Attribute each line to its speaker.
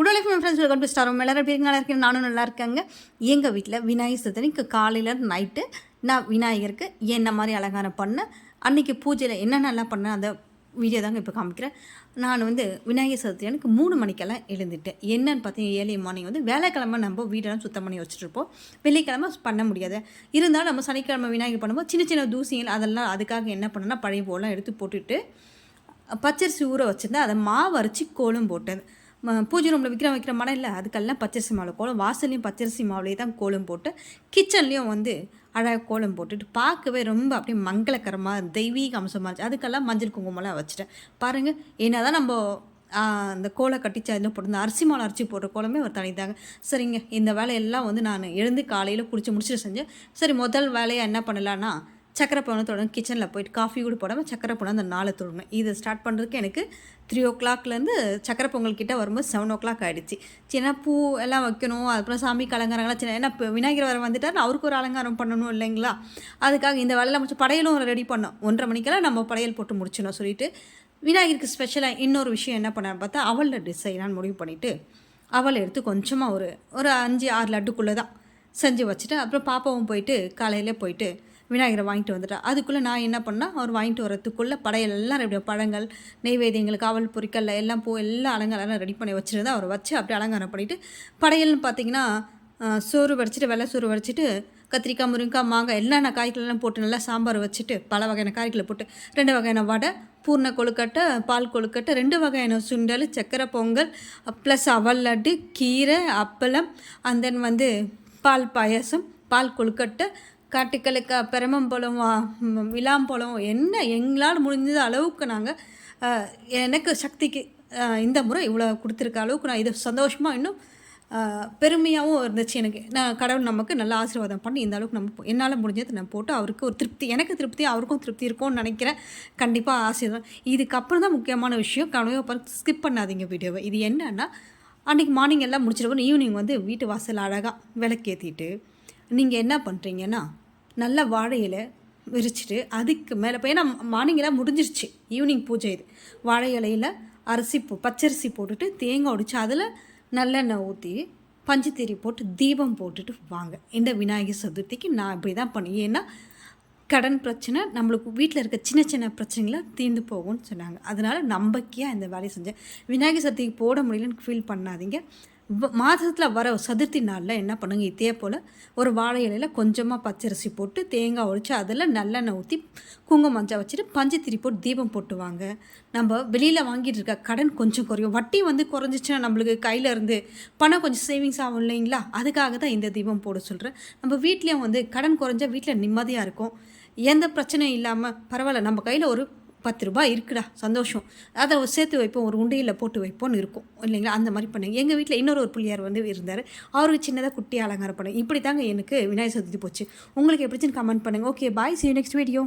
Speaker 1: உடலுக்கு friends welcome to star எல்லாரும் நல்லா இருக்கேன் நானும் நல்லா இருக்காங்க. எங்கள் வீட்டில் விநாயகர் சதுர்த்திக்கு காலையில் நைட்டு நான் விநாயகருக்கு என்ன மாதிரி அலங்காரம் பண்ணேன்? அன்றைக்கி பூஜையில் என்னென்னலாம் பண்ணேன்? அந்த வீடியோ தாங்க இப்போ காமிக்கிறேன். நான் வந்து விநாயகர் சதுர்த்தி எனக்கு மூணு மணிக்கெல்லாம் எழுந்துட்டேன் என்னன்னு பார்த்தீங்கன்னா ஏழை மார்னிங் வந்து வேலைக்கிழமை நம்ம வீடெல்லாம் சுத்தம் பண்ணி வச்சுட்ருப்போம் வெள்ளிக்கிழமை பண்ண முடியாது. இருந்தாலும் நம்ம சனிக்கிழமை விநாயகர் பண்ணும்போது சின்ன சின்ன தூசிகள் அதெல்லாம் அதுக்காக என்ன பண்ணேன்னா பழைய போலாம் எடுத்து போட்டுட்டு பச்சரிசி ஊற வச்சுருந்தேன். அதை மாவு அரைச்சி கோலம் போட்டது பூஜை ரூமில் விற்கிற வைக்கிற மடம் இல்லை. அதுக்கெல்லாம் பச்சரிசி மாவில் கோலம் வாசல்லையும் பச்சரிசி மாவுலேயே தான் கோலம் போட்டு கிச்சன்லேயும் வந்து அழகாக கோலம் போட்டுட்டு பார்க்கவே ரொம்ப அப்படியே மங்களகரமாக தெய்வீக அம்சமாக இருந்துச்சு. அதுக்கெல்லாம் மஞ்சள் குங்குமம்லாம் வச்சுட்டேன். பாருங்கள் என்ன தான் நம்ம அந்த கோலை கட்டிச்சு அதில் போட்டு இந்த அரிசி மாலை அரிசி போடுற கோலமே ஒரு தனிதாங்க சரிங்க இந்த வேலையெல்லாம் வந்து நான் எழுந்து காலையில் குடிச்சு முடிச்சுட்டு செஞ்சேன். சரி முதல் வேலையாக என்ன பண்ணலான்னா சக்கரை பொண்ணு தொடங்க கிச்சனில் போயிட்டு காஃபி கூட போடாமல் சக்கரை பொண்ணு அந்த நாளை தொடணும் இதை ஸ்டார்ட் பண்ணுறதுக்கு எனக்கு த்ரீ ஓ கிளாக்லேருந்து சக்கரை பொங்கல் கிட்டே வரும்போது செவன் ஓ கிளாக் ஆகிடுச்சு சின்ன பூ எல்லாம் வைக்கணும்? அதுக்கப்புறம் சாமிக்கு அலங்காரங்களாம் சின்ன ஏன்னா இப்போ விநாயகர் வர வந்துட்டார் அவருக்கு ஒரு அலங்காரம் பண்ணணும் இல்லைங்களா? அதுக்காக இந்த வேலையில் முடிச்சு படையலும் ரெடி பண்ணோம். ஒன்றரை மணிக்கெல்லாம் நம்ம படையல் போட்டு முடிச்சிடணும் சொல்லிட்டு விநாயகருக்கு ஸ்பெஷலாக இன்னொரு விஷயம் என்ன பண்ணான்னு பார்த்தா அவளோட டிசைனான்னு முடிவு பண்ணிவிட்டு அவளை எடுத்து கொஞ்சமாக ஒரு ஒரு அஞ்சு ஆறு லட்டுக்குள்ளே தான் செஞ்சு வச்சுட்டு அப்புறம் பாப்பாவும் போயிட்டு காலையிலே போயிட்டு விநாயகரை வாங்கிட்டு வந்துட்டா. அதுக்குள்ளே நான் என்ன பண்ணால் அவர் வாங்கிட்டு வரத்துக்குள்ளே படையல் எல்லாம் ரெடி பழங்கள் நெய்வேதியங்கள் காவல் பொறிக்கல்ல எல்லாம் பூ எல்லாம் அலங்காரம் ரெடி பண்ணி வச்சுருந்தா அவர் வச்சு அப்படியே அலங்காரம் பண்ணிவிட்டு படையல்னு பார்த்தீங்கன்னா சோறு வடிச்சிட்டு வெள்ளை சோறு வடிச்சிட்டு கத்திரிக்காய் முருங்கைக்காய் மாங்காய் எல்லா காய்களெல்லாம் போட்டு நல்லா சாம்பார் வச்சுட்டு பல வகையான காய்களை போட்டு ரெண்டு வகையான வடை பூர்ண கொழுக்கட்டை பால் கொழுக்கட்டை ரெண்டு வகையான சுண்டல் சக்கரை பொங்கல் ப்ளஸ் அவல் லட்டு கீரை அப்பளம் அண்ட் தென் வந்து பால் பாயாசம் பால் கொழுக்கட்டை காட்டுக்களுக்கு பெரமம்பழம் வா- விளாம்பழம் என்ன எங்களால் முடிஞ்ச அளவுக்கு நாங்கள் எனக்கு சக்திக்கு இந்த முறை இவ்வளோ கொடுத்துருக்க அளவுக்கு நான் இது சந்தோஷமாக இன்னும் பெருமையாகவும் இருந்துச்சு எனக்கு. நான் கடவுள் நமக்கு நல்ல ஆசீர்வாதம் பண்ணி இந்த அளவுக்கு நம்ம என்னால் முடிஞ்சது நான் போட்டு அவருக்கு ஒரு திருப்தி எனக்கு திருப்தி அவருக்கும் திருப்தி இருக்கும்னு நினைக்கிறேன். கண்டிப்பாக ஆசீர்வாதம். இதுக்கப்புறம் தான் முக்கியமான விஷயம் கனவு பார்த்து ஸ்கிப் பண்ணாதீங்க வீடியோவை. இது என்னன்னா அன்றைக்கி மார்னிங் எல்லாம் முடிச்சிருவோம் ஈவினிங் வந்து வீட்டு வாசல் அழகாக விளக்கேற்றிட்டு நீங்கள் என்ன பண்ணுறீங்கன்னா நல்ல வாழை விரிச்சிட்டு அதுக்கு மேலே இப்போ ஏன்னா மார்னிங்கெல்லாம் முடிஞ்சிருச்சு. ஈவினிங் பூஜை இது. வாழை இலையில் அரிசி போ பச்சரிசி போட்டுட்டு தேங்காய் உடிச்சு அதில் நல்லெண்ணெய் ஊற்றி பஞ்சுத்தீரி போட்டு தீபம் போட்டுட்டு வாங்க. இந்த விநாயகர் சதுர்த்திக்கு நான் இப்படி தான் பண்ணுவேன் ஏன்னா கடன் பிரச்சனை நம்மளுக்கு வீட்டில் இருக்க சின்ன சின்ன பிரச்சனைகளை தீர்ந்து போகும்னு சொன்னாங்க. அதனால் நம்பிக்கையாக இந்த வேலையை செஞ்சேன். விநாயகர் சதுர்த்திக்கு போட முடியலன்னு ஃபீல் பண்ணாதீங்க. மாதத்தில் வர சதுர்த்தி நாளில் என்ன பண்ணுங்க? இதே போல் ஒரு வாழை இலையில் கொஞ்சமாக பச்சரிசி போட்டு தேங்காய் ஒழிச்சு அதில் நல்லெண்ணெய் ஊற்றி குங்குமம் மஞ்சள் வச்சுட்டு பஞ்சத்திரி போட்டு தீபம் போட்டுவாங்க. நம்ம வெளியில் வாங்கிட்டு இருக்க கடன் கொஞ்சம் குறையும். வட்டி வந்து குறைஞ்சிச்சுன்னா நம்மளுக்கு கையில் இருந்து பணம் கொஞ்சம் சேவிங்ஸ் ஆகும் இல்லைங்களா? அதுக்காக தான் இந்த தீபம் போட சொல்கிறேன் நம்ம வீட்லேயும் வந்து கடன் குறைஞ்சா வீட்டில் நிம்மதியாக இருக்கும். எந்த பிரச்சனையும் இல்லாமல் பரவாயில்ல. நம்ம கையில் ஒரு பத்து ரூபாய் இருக்குடா சந்தோஷம். அதை சேர்த்து வைப்போம் ஒரு உண்டியில் போட்டு வைப்போம்னு இருக்கும். இல்லைங்களா? அந்த மாதிரி பண்ணுங்க. எங்கள் வீட்டில் இன்னொரு ஒரு பிள்ளையார் வந்து இருந்தார். அவருக்கு சின்னதாக குட்டி அலங்காரம் பண்ணுங்க இப்படி தாங்க எனக்கு விநாயகர் சதுர்த்தி போச்சு. உங்களுக்கு எப்படிச்சுன்னு கமெண்ட் பண்ணுங்கள் okay bye see next video